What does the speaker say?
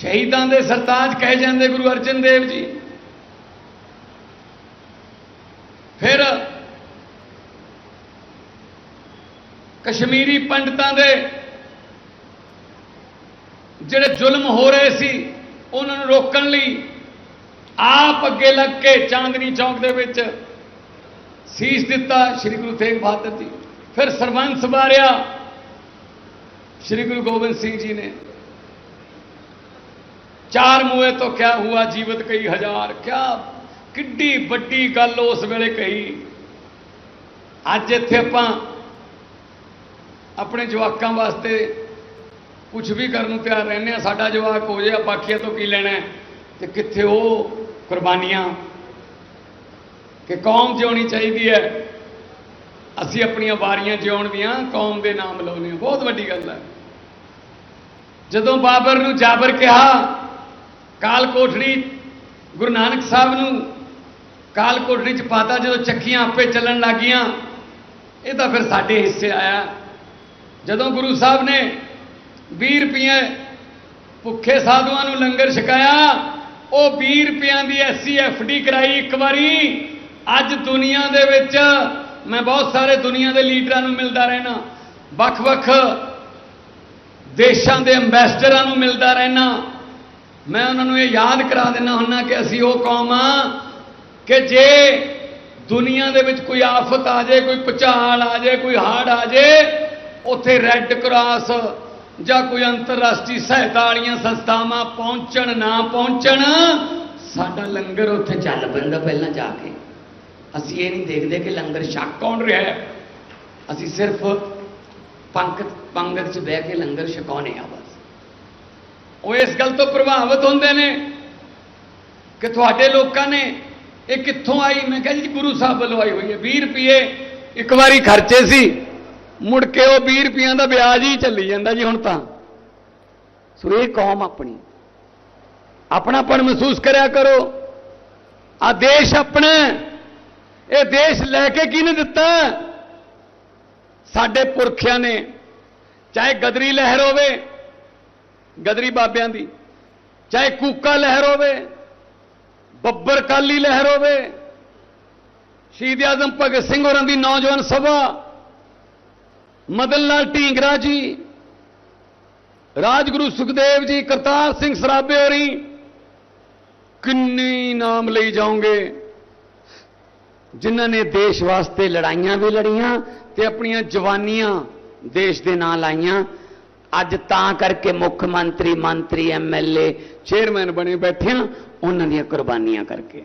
ਸ਼ਹੀਦਾਂ ਦੇ ਸਰਤਾਜ ਕਹੇ ਜਾਂਦੇ ਗੁਰੂ ਅਰਜਨ ਦੇਵ ਜੀ। ਫਿਰ ਕਸ਼ਮੀਰੀ ਪੰਡਤਾਂ ਦੇ ਜਿਹੜੇ ਜ਼ੁਲਮ ਹੋ ਰਹੇ ਸੀ, ਉਹਨਾਂ ਨੂੰ ਰੋਕਣ ਲਈ ਆਪ ਅੱਗੇ ਲੱਗ ਕੇ ਚਾਂਦਨੀ ਚੌਕ ਦੇ ਵਿੱਚ ਸੀਸ ਦਿੱਤਾ ਸ੍ਰੀ ਗੁਰੂ ਤੇਗ ਬਹਾਦਰ ਜੀ। ਫਿਰ ਸਰਬੰਸ ਵਾਰਿਆ ਸ੍ਰੀ ਗੁਰੂ ਗੋਬਿੰਦ ਸਿੰਘ ਜੀ ਨੇ। ਚਾਰ ਮੂਏ ਤੋਂ ਕਿਆ ਹੁਆ ਜੀਵਤ ਕਈ ਹਜ਼ਾਰ, ਕਿਆ ਕਿੱਡੀ ਵੱਡੀ ਗੱਲ ਉਸ ਵੇਲੇ ਕਹੀ। ਅੱਜ ਇੱਥੇ ਆਪਾਂ ਆਪਣੇ ਜਵਾਕਾਂ ਵਾਸਤੇ ਕੁਝ ਵੀ ਕਰਨ ਨੂੰ ਤਿਆਰ ਰਹਿੰਦੇ ਆ ਸਾਡਾ ਜਵਾਕ ਹੋ ਜਾਏ ਬਾਕੀਆਂ ਤੋਂ ਕੀ ਲੈਣਾ ਹੈ? ਤੇ ਕਿੱਥੇ ਉਹ ਕੁਰਬਾਨੀਆਂ? ਕਿ ਕੌਮ ਜਿਉਣੀ ਚਾਹੀਦੀ ਹੈ। ਅਸੀਂ ਆਪਣੀਆਂ ਵਾਰੀਆਂ ਜਿਉਣ ਦੀਆਂ ਕੌਮ ਦੇ ਨਾਮ ਲਾਉਣੇ ਆ ਬਹੁਤ ਵੱਡੀ ਗੱਲ ਹੈ। ਜਦੋਂ ਬਾਬਰ ਨੂੰ ਜਾਬਰ ਕਿਹਾ ਕਾਲ ਕੋਠੜੀ ਗੁਰੂ ਨਾਨਕ ਸਾਹਿਬ ਨੂੰ ਕਾਲ ਕੋਠੜੀ ਚ ਪਾਤਾ, ਜਦੋਂ ਚੱਕੀਆਂ ਆਪੇ ਚੱਲਣ ਲੱਗੀਆਂ, ਇਹ ਤਾਂ ਫਿਰ ਸਾਡੇ ਹਿੱਸੇ ਆਇਆ। ਜਦੋਂ ਗੁਰੂ ਸਾਹਿਬ ਨੇ 20 ਰੁਪਏ ਭੁੱਖੇ ਸਾਧੂਆਂ ਨੂੰ ਲੰਗਰ ਛਕਾਇਆ, ਉਹ 20 ਰੁਪਿਆਂ ਦੀ ਐਸਸੀ ਐਫਡੀ ਕਰਾਈ ਇੱਕ ਵਾਰੀ। ਅੱਜ ਦੁਨੀਆ ਦੇ ਵਿੱਚ ਮੈਂ ਬਹੁਤ ਸਾਰੇ ਦੁਨੀਆ ਦੇ ਲੀਡਰਾਂ ਨੂੰ ਮਿਲਦਾ ਰਹਿਣਾ ਵੱਖ-ਵੱਖ ਦੇਸ਼ਾਂ ਦੇ ਐਮਬੈਸਡਰਾਂ ਨੂੰ ਮਿਲਦਾ ਰਹਿਣਾ ਮੈਂ ਉਹਨਾਂ ਨੂੰ ਇਹ ਯਾਦ ਕਰਾ ਦਿੰਦਾ ਹੁੰਨਾ ਕਿ ਅਸੀਂ ਉਹ ਕੌਮ ਆ ਕਿ ਜੇ ਦੁਨੀਆ ਦੇ ਵਿੱਚ ਕੋਈ ਆਫਤ ਆ ਜਾਏ, ਕੋਈ ਭੁਚਾਲ ਆ ਜਾਏ, ਕੋਈ ਹਾੜ ਆ ਜਾਏ, ਉੱਥੇ ਰੈੱਡ ਕਰਾਸ ਜਾਂ ਕੋਈ ਅੰਤਰਰਾਸ਼ਟਰੀ ਸਹਾਇਤਾ ਵਾਲੀਆਂ ਸੰਸਥਾਵਾਂ ਪਹੁੰਚਣ, ਨਾ ਪਹੁੰਚਣ, ਸਾਡਾ ਲੰਗਰ ਉੱਥੇ ਚੱਲ ਪੈਂਦਾ ਪਹਿਲਾਂ ਜਾ ਕੇ। ਅਸੀਂ ਇਹ ਨਹੀਂ ਦੇਖਦੇ ਕਿ ਲੰਗਰ ਛਕ ਕੌਣ ਰਿਹਾ ਹੈ। ਅਸੀਂ ਸਿਰਫ ਪੰਕਤ ਪੰਗਤ 'ਚ ਬਹਿ ਕੇ ਲੰਗਰ ਛਕਾਉਣੇ ਆ ਬਸ। ਉਹ ਇਸ ਗੱਲ ਤੋਂ ਪ੍ਰਭਾਵਿਤ ਹੁੰਦੇ ਨੇ ਕਿ ਤੁਹਾਡੇ ਲੋਕਾਂ ਨੇ ਇਹ ਕਿੱਥੋਂ ਆਈ? ਮੈਂ ਕਿਹਾ ਜੀ, ਗੁਰੂ ਸਾਹਿਬ ਵੱਲੋਂ ਆਈ ਹੋਈ ਹੈ। 20 ਰੁਪਏ ਇੱਕ ਵਾਰੀ ਖਰਚੇ ਸੀ, ਮੁੜ ਕੇ ਉਹ 20 ਰੁਪਈਆਂ ਦਾ ਵਿਆਜ ਹੀ ਚੱਲੀ ਜਾਂਦਾ ਜੀ ਹੁਣ ਤਾਂ। ਸੋ ਇਹ ਕੌਮ ਆਪਣੀ, ਆਪਣਾਪਣ ਮਹਿਸੂਸ ਕਰਿਆ ਕਰੋ। ਆ ਦੇਸ਼ ਆਪਣਾ ਇਹ ਦੇਸ਼ ਲੈ ਕੇ ਕਿਹਨੇ ਦਿੱਤਾ? ਸਾਡੇ ਪੁਰਖਿਆਂ ਨੇ, ਚਾਹੇ ਗਦਰੀ ਲਹਿਰ ਹੋਵੇ ਗਦਰੀ ਬਾਬਿਆਂ ਦੀ। ਚਾਹੇ ਕੂਕਾ ਲਹਿਰ ਹੋਵੇ, ਬੱਬਰ ਕਾਲੀ ਲਹਿਰ ਹੋਵੇ, ਸ਼ਹੀਦ ਆਜ਼ਮ ਭਗਤ ਸਿੰਘ ਹੋਰਾਂ ਦੀ ਨੌਜਵਾਨ ਸਭਾ, ਮਦਨ ਲਾਲ ਢੀਂਗਰਾ ਜੀ, ਰਾਜਗੁਰੂ ਸੁਖਦੇਵ ਜੀ, ਕਰਤਾਰ ਸਿੰਘ ਸਰਾਭੇ ਹੋਰੀ, ਕਿੰਨੀ ਨਾਮ ਲਈ ਜਾਓਗੇ? ਜਿਨ੍ਹਾਂ ਨੇ ਦੇਸ਼ ਵਾਸਤੇ ਲੜਾਈਆਂ ਵੀ ਲੜੀਆਂ ਤੇ ਆਪਣੀਆਂ ਜਵਾਨੀਆਂ ਦੇਸ਼ ਦੇ ਨਾਂ ਲਾਈਆਂ ਅੱਜ ਤਾਂ ਕਰਕੇ ਮੁੱਖ ਮੰਤਰੀ ਮੰਤਰੀ ਐਮਐਲਏ ਚੇਅਰਮੈਨ ਬਣੇ ਬੈਠੇ ਆ, ਉਹਨਾਂ ਦੀਆਂ ਕੁਰਬਾਨੀਆਂ ਕਰਕੇ।